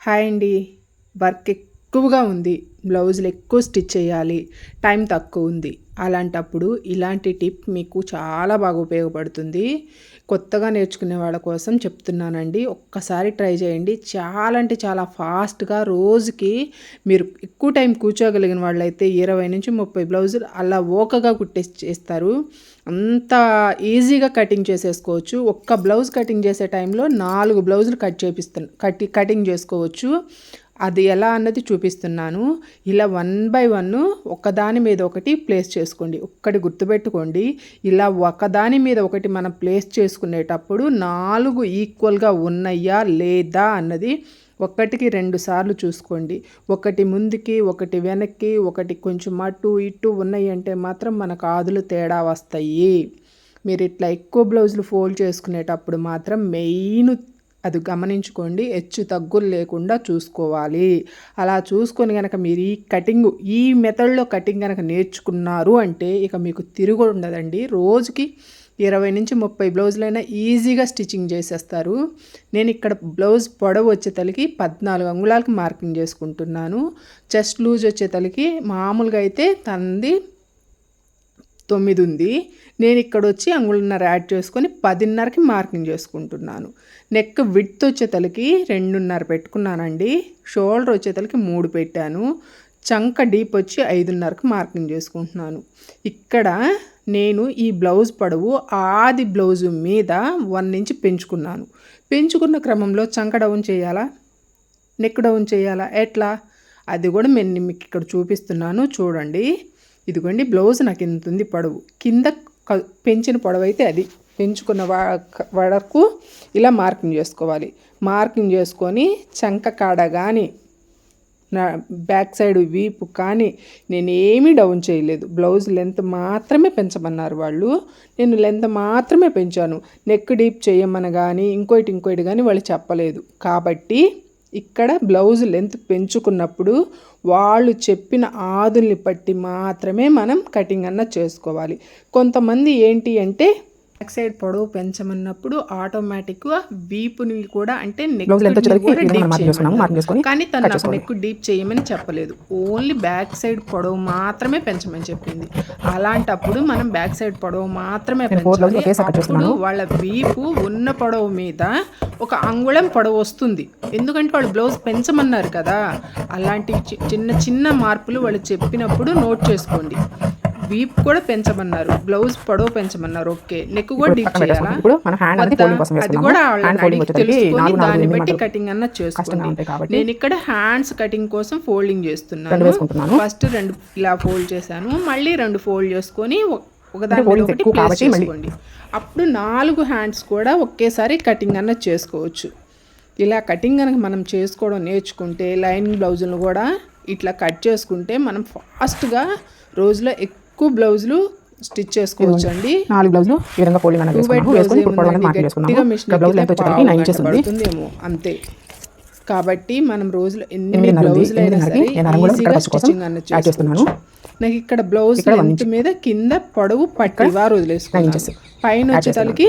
Hi అండి. Work ఎక్కువగా ఉంది. బ్లౌజులు ఎక్కువ స్టిచ్ చేయాలి. టైం తక్కువ ఉంది. అలాంటప్పుడు ఇలాంటి టిప్ మీకు చాలా బాగా ఉపయోగపడుతుంది. కొత్తగా నేర్చుకునే వాళ్ళ కోసం చెప్తున్నానండి. ఒక్కసారి ట్రై చేయండి. చాలా అంటే చాలా ఫాస్ట్గా రోజుకి మీరు ఎక్కువ టైం కూర్చోగలిగిన వాళ్ళైతే ఇరవై నుంచి ముప్పై బ్లౌజులు అలా ఓకగా కుట్టేసి చేస్తారు. అంత ఈజీగా కటింగ్ చేసేసుకోవచ్చు. ఒక్క బ్లౌజ్ కటింగ్ చేసే టైంలో నాలుగు బ్లౌజులు కట్ చేపిస్తాను కట్ కటింగ్ చేసుకోవచ్చు. అది ఎలా అన్నది చూపిస్తున్నాను. ఇలా వన్ బై వన్ ఒకదాని మీద ఒకటి ప్లేస్ చేసుకోండి. ఒక్కటి గుర్తుపెట్టుకోండి. ఇలా ఒకదాని మీద ఒకటి మనం ప్లేస్ చేసుకునేటప్పుడు నాలుగు ఈక్వల్గా ఉన్నాయా లేదా అన్నది ఒకటికి రెండు సార్లు చూసుకోండి. ఒకటి ముందుకి ఒకటి వెనక్కి ఒకటి కొంచెం అటు ఇటు ఉన్నాయి అంటే మాత్రం మనకు ఆదులు తేడా వస్తాయి. మీరు ఇట్లా ఎక్కువ బ్లౌజులు ఫోల్డ్ చేసుకునేటప్పుడు మాత్రం మెయిన్ అది గమనించుకోండి. హెచ్చు తగ్గులు లేకుండా చూసుకోవాలి. అలా చూసుకొని కనుక మీరు ఈ కటింగ్ ఈ మెథడ్లో కటింగ్ కనుక నేర్చుకున్నారు అంటే ఇక మీకు తిరుగు ఉండదండి. రోజుకి ఇరవై నుంచి ముప్పై బ్లౌజులైనా ఈజీగా స్టిచ్చింగ్ చేసేస్తారు. నేను ఇక్కడ బ్లౌజ్ పొడవు వచ్చే తలకి పద్నాలుగు అంగుళాలకు మార్కింగ్ చేసుకుంటున్నాను. చెస్ట్ లూజ్ వచ్చే తలకి మామూలుగా అయితే తనది తొమ్మిది ఉంది నేను ఇక్కడ వచ్చి అంగుళన్నర యాడ్ చేసుకొని పదిన్నరకి మార్కింగ్ చేసుకుంటున్నాను. నెక్ విడ్త్ వచ్చేతలకి రెండున్నర పెట్టుకున్నానండి. షోల్డర్ వచ్చేతలకి మూడు పెట్టాను. చంక డీప్ వచ్చి ఐదున్నరకు మార్కింగ్ చేసుకుంటున్నాను. ఇక్కడ నేను ఈ బ్లౌజ్ పొడవు ఆది బ్లౌజు మీద వన్ ఇంచ్ పెంచుకున్నాను. పెంచుకున్న క్రమంలో చంక డౌన్ చేయాలా? నెక్ డౌన్ చేయాలా? ఎట్లా? అది కూడా నేను మీకు ఇక్కడ చూపిస్తున్నాను. చూడండి. ఇదిగోండి బ్లౌజ్ నాకు ఇంత ఉంది పొడవు. కింద పెంచిన పొడవు అయితే అది. పెంచుకున్న వరకు ఇలా మార్కింగ్ చేసుకోవాలి. మార్కింగ్ చేసుకొని చంక కాడ కానీ నా బ్యాక్ సైడ్ వీపు కానీ నేను ఏమీ డౌన్ చేయలేదు. బ్లౌజ్ లెంత్ మాత్రమే పెంచమన్నారు వాళ్ళు. నేను లెంత్ మాత్రమే పెంచాను. నెక్ డీప్ చేయమని కానీ ఇంకోటి ఇంకోటి కానీ వాళ్ళు చెప్పలేదు. కాబట్టి ఇక్కడ బ్లౌజ్ లెంత్ పెంచుకున్నప్పుడు వాళ్ళు చెప్పిన ఆదుల్ని బట్టి మాత్రమే మనం కటింగ్ అన్న చేసుకోవాలి. కొంతమంది ఏంటి అంటే బ్యాక్ సైడ్ పొడవు పెంచమన్నప్పుడు ఆటోమేటిక్గా వీపుని కూడా అంటే నెక్ కానీ తను నాకు నెక్ డీప్ చేయమని చెప్పలేదు. ఓన్లీ బ్యాక్ సైడ్ పొడవు మాత్రమే పెంచమని చెప్పింది. అలాంటప్పుడు మనం బ్యాక్ సైడ్ పొడవు మాత్రమే పెంచాలి. వాళ్ళ వీపు ఉన్న పొడవు మీద ఒక అంగుళం పొడవు వస్తుంది. ఎందుకంటే వాళ్ళు బ్లౌజ్ పెంచమన్నారు కదా. అలాంటి చిన్న చిన్న మార్పులు వాళ్ళు చెప్పినప్పుడు నోట్ చేసుకోండి. వీప్ కూడా పెంచమన్నారు. బ్లౌజ్ పొడవు పెంచమన్నారు. ఓకే. నెక్ కూడా డీప్ చేయాలా? అది కూడా తెలుసుకొని దాన్ని బట్టి కటింగ్ అన్న చేసుకోండి నేను ఇక్కడ హ్యాండ్స్ కటింగ్ కోసం ఫోల్డింగ్ చేస్తున్నాను. ఫస్ట్ రెండు ఇలా ఫోల్డ్ చేశాను. మళ్ళీ రెండు ఫోల్డ్ చేసుకొని ఒకదాని చేసుకోండి. అప్పుడు నాలుగు హ్యాండ్స్ కూడా ఒకేసారి కటింగ్ అన్న చేసుకోవచ్చు. ఇలా కటింగ్ కనుక మనం చేసుకోవడం నేర్చుకుంటే లైనింగ్ బ్లౌజులను కూడా ఇట్లా కట్ చేసుకుంటే మనం ఫాస్ట్గా రోజులో ఎక్కువ ఎక్కువ బ్లౌజులు స్టిచ్ చేసుకోవచ్చు అండి నాలుగు బ్లౌజులు ఈ విధంగా ఫోల్డింగ్ అనేది పడుతుందేమో అంతే. కాబట్టి మనం రోజులు ఎన్ని బ్లౌజులు అయినా సరే స్టిచ్చింగ్ అన్నది చేసుకోవచ్చు. నాకు ఇక్కడ బ్లౌజ్ లెంత్ మీద కింద పొడవు పట్టి వారు వదిలేసుకున్నాను. పైన వచ్చేసరికి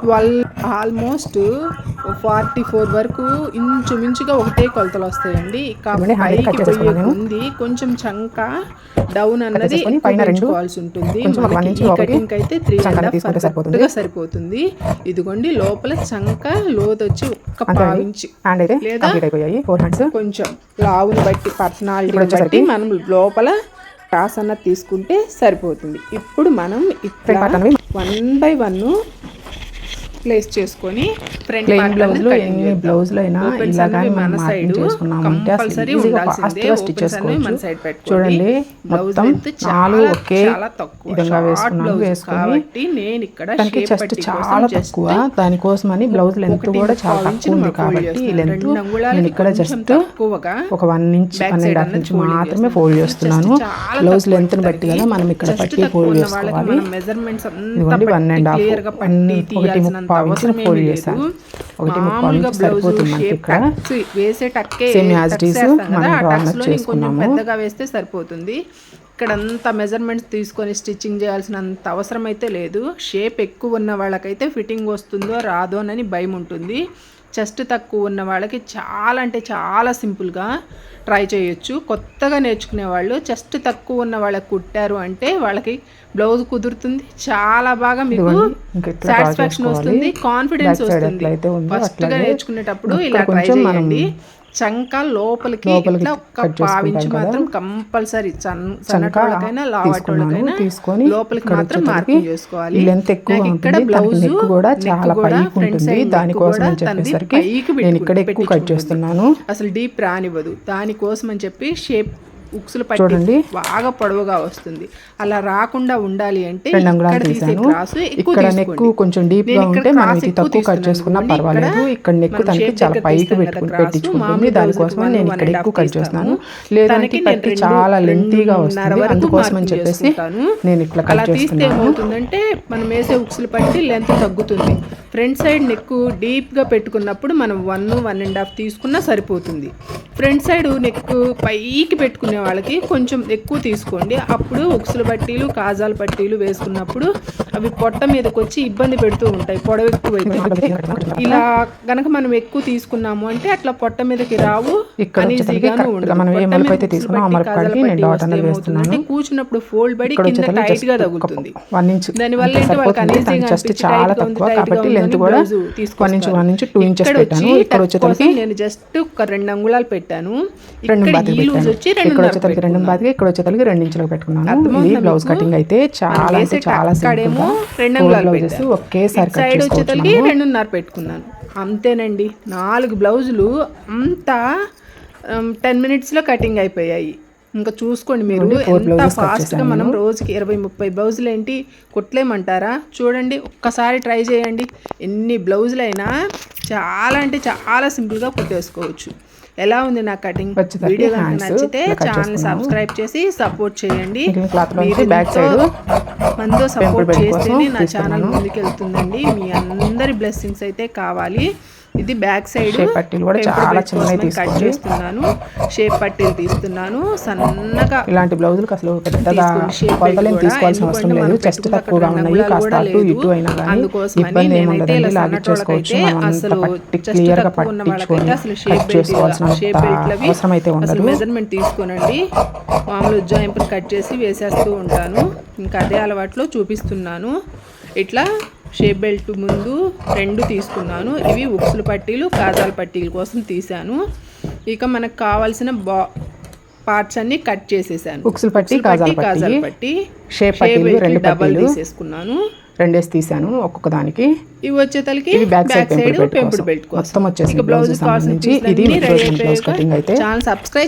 ట్వెల్వ్ ఆల్మోస్ట్ ఫార్టీ ఫోర్ వరకు ఇంచుమించుగా ఒకటే కొలతలు వస్తాయండి. కాబట్టి పైకి పోయే ఉంది కొంచెం చంక డౌన్ అన్నది పెంచుకోవాల్సి ఉంటుంది. కటింగ్ అయితే త్రీ అండ్ హాఫ్ సరిపోతుంది. ఇదిగోండి లోపల చంక లోతు వచ్చి ఒక్క పావించి లేదా కొంచెం లావుని బట్టి పర్సనాలిటీ బట్టి మనం లోపల క్రాస్ అన్న తీసుకుంటే సరిపోతుంది. ఇప్పుడు మనం ఇక్కడ వన్ బై వన్ ప్లేస్ చేసుకొని ఫ్రంట్ ప్లెయిన్ బ్లౌజ్లో ఎన్ని బ్లౌజ్లు అయినా ఇలా కానీ మనం మార్కింగ్ చేసుకున్నామంటే అసలు ఈజీగా ఫాస్ట్గా స్టిచ్ చేసుకోవచ్చు. చూడండి మొత్తం లెంత్ నాలుగు చాలా ఒకే చాలా తక్కువ. విధంగా వేసుకున్నాను బ్లౌజ్ వేసుకొని కాబట్టి నేను ఇక్కడ దానికి చెస్ట్ పట్టి చాలా తక్కువ. దానికోసమని బ్లౌజ్ లెంత్ కూడా చాలా తక్కువ ఉంది కాబట్టి ఈ. లెంత్ నేను ఇక్కడ జస్ట్ ఒక one inch one and half అన్నది ఇంచ్ fold మాత్రమే. ఫోల్డ్ చేస్తున్నాను. బ్లౌజ్ తక్కువ లెంత్ని బట్టి. కదా మనం ఇక్కడ పట్టి ఫోల్డ్ చేసుకోవాలి. ఇదిగోండి వన్ అండ్ హాఫ్ అన్ని ఒకటి అవసరం ఫోల్డ్ చేశాను. ఒకటి ముప్పావు సరిపోతుంది మనకి ఇక్కడ. మనం చేసుకున్నాము. పెద్దగా వేస్తే సరిపోతుంది. ఇక్కడ అంతా మెజర్మెంట్స్ తీసుకొని స్టిచ్చింగ్ చేయాల్సినంత అవసరం అయితే లేదు. షేప్ ఎక్కువ ఉన్న వాళ్ళకైతే ఫిట్టింగ్ వస్తుందో రాదో అని భయం ఉంటుంది. చెస్ట్ తక్కువ ఉన్న వాళ్ళకి చాలా అంటే చాలా సింపుల్గా ట్రై చేయొచ్చు. కొత్తగా నేర్చుకునే వాళ్ళు చెస్ట్ తక్కువ ఉన్న వాళ్ళకి కుట్టారు అంటే వాళ్ళకి బ్లౌజ్ కుదురుతుంది. చాలా బాగా మీకు సాటిస్ఫాక్షన్. వస్తుంది కాన్ఫిడెన్స్ వస్తుంది. ఎట్లయితే ఉందో ఫస్ట్గా అట్లాగే నేర్చుకునేటప్పుడు ఇలా ట్రై చేయండి. చంక లోపలికి ఇట్లా పావించి. మాత్రం కంపల్సరీ సన్నటోళ్ళకైనా లావటోళ్ళకైనా తీసుకొని లోపలికి మాత్రం మార్కింగ్ చేసుకోవాలి. లెంత్ ఎక్కువ ఇక్కడ బ్లౌజ్ కూడా చాలా పైకి ఉంటుంది. దానికోసం అని చెప్పేసరికి నేను ఇక్కడ ఎక్కువ కట్ చేస్తున్నాను. అసలు డీప్ రానివ్వదు. దానికోసం అని చెప్పి షేప్ ఉక్సులు పట్టి. బాగా పొడవుగా వస్తుంది అలా రాకుండా ఉండాలి అంటే ఇక్కడ తీసే తీసాను క్రాస్ ఎక్కువ ఇక్కడ నెక్ తీసుకోండి. కొంచెం డీప్గా ఉంటే మనం తక్కువ కట్ చేసుకున్నా. పర్వాలేదు ఇక్కడ నెక్ మనం తనకి చాలా పైకి పెట్టుకుని పెట్టించుకుంటుంది దానికోసం నేను ఇక్కడ ఎక్కువ కట్ చేస్తున్నాను. లేదంటే పట్టి చాలా లెంతీగా వస్తుంది అందుకోసం అని చెప్పేసి. నేను ఇట్లా కట్ చేస్తున్నాను ఏమవుతుందంటే మనం వేసే ఉక్సులు పట్టి లెంత్ తగ్గుతుంది ఫ్రంట్ సైడ్ నెక్ డీప్గా పెట్టుకున్నప్పుడు మనం వన్ వన్ అండ్ హాఫ్ తీసుకున్నా సరిపోతుంది. ఫ్రంట్ సైడ్ నెక్ పైకి పెట్టుకునే వాళ్ళకి కొంచెం ఎక్కువ తీసుకోండి. అప్పుడు ఉక్సులు పట్టీలు కాజాల పట్టీలు వేసుకున్నప్పుడు అవి పొట్ట మీదకి వచ్చి ఇబ్బంది పెడుతూ ఉంటాయి. పొడవు ఎక్కువైతే. ఇలా గనక మనం ఎక్కువ తీసుకున్నాము అంటే అట్లా పొట్ట మీదకి రావు. ఇక్కడ వచ్చేసరికి uneasy గాను correct గా ఉండదు. మనం ఏ పొట్ట మలుపు మీద అయితే ఉక్సులు తీసుకున్నామో ఆ పట్టి, మలుపు కాజాల కాడికి నేను పట్టి డాట్ వస్తే అనేది ఏమవుతుందంటే వేస్తున్నాను. కూర్చున్నప్పుడు ఫోల్డ్ పడి కింద వచ్చేసరికి టైట్గా జస్ట్ తగులుతుంది దానివల్ల ఏంటి వాళ్ళకి చాలా తక్కువ కాబట్టి లెంత్ కూడా one inch one inch two inches పెట్టాను. ఇక్కడ వచ్చేసరికి నేను జస్ట్ ఒక రెండు అంగుళాలు పెట్టాను. రెండు లూజ్ పెట్టాను. వచ్చి ఇక్కడ వచ్చేసరికి రెండు బాతికి ఇక్కడ వచ్చేసరికి రెండు ఇంచులకు పెట్టుకున్నాను. ఇది బ్లౌజ్? కటింగ్ అయితే చాలా అంటే చాలా టక్కడేమో సింపుల్ రెండు బ్లౌజెస్. ఒకేసారి కట్ వచ్చేసరికి. రెండున్నర పెట్టుకున్నాను. అంతేనండి. నాలుగు బ్లౌజులు అంతా టెన్ మినిట్స్లో కటింగ్ అయిపోయాయి. ఇంకా చూసుకోండి మీరు. ఎంత ఫాస్ట్గా మనం. రోజుకి ఇరవై ముప్పై బ్లౌజులు ఏంటి కుట్టలేమంటారా? చూడండి ఒక్కసారి ట్రై చేయండి. ఎన్ని బ్లౌజులు అయినా చాలా అంటే చాలా సింపుల్గా కుట్టేసుకోవచ్చు. ఎలా ఉంది నా కటింగ్? వీడియో నచ్చితే ఛానల్. సబ్స్క్రైబ్ చేసి సపోర్ట్ చేయండి. మనతో సపోర్ట్ చేస్తేనే కోసం నా ఛానల్. ముందుకెళ్తుందండి. మీ అందరి బ్లెస్సింగ్స్ అయితే కావాలి. ఇది బ్యాక్ సైడ్. Shape పట్టీలు కూడా చాలా చిన్నవి కట్ తీసుకోండి. చేస్తున్నాను. షేప్ పట్టీలు తీస్తున్నాను. సన్నగా ఇలాంటి బ్లౌజులకు అసలు పెద్దగా తీసుకుని కొలతలేం తీసుకోవాల్సిన అవసరం లేదు. చెస్ట్ తక్కువగా ఉన్నాయి కాస్త అటు. ఇటు అయినా కానీ ఇబ్బంది ఏమి ఉండదండి. లాగించేసుకోవచ్చు మనం అంత పట్టి క్లియర్గా పట్టించుకొని షేప్ కట్ చేసుకోవాల్సిన షేప్ అవసరం అయితే ఉండదు. మెజర్మెంట్ తీసుకోనండి. మామూలు ఉజ్జాయింపులు కట్ చేసి వేసేస్తూ ఉంటాను. ఇంకా అదే అలవాట్లో చూపిస్తున్నాను. ఇట్లా షేప్ బెల్ట్ ముందు రెండు తీసుకున్నాను. ఇవి ఉక్సులు పట్టీలు కాజాల పట్టీల కోసం తీసాను ఇక మనకు కావాల్సిన బా పార్ట్స్ అన్ని కట్ చేసేసాను. ఉక్సులు పట్టి, కాజాల పట్టి, కాజాల పట్టి షేప్ రెండు డబల్. తీసేసుకున్నాను. రెండేసి తీసాను ఒక్కొక్క దానికి. ఇవి వచ్చేతలకి బ్యాక్ సైడ్ పెంపుడు బెల్ట్ కోసం. మొత్తం వచ్చేసి బ్లౌజ్ సంబంధించి ఇది బ్లౌజ్ కటింగ్ అయితే. Channel subscribe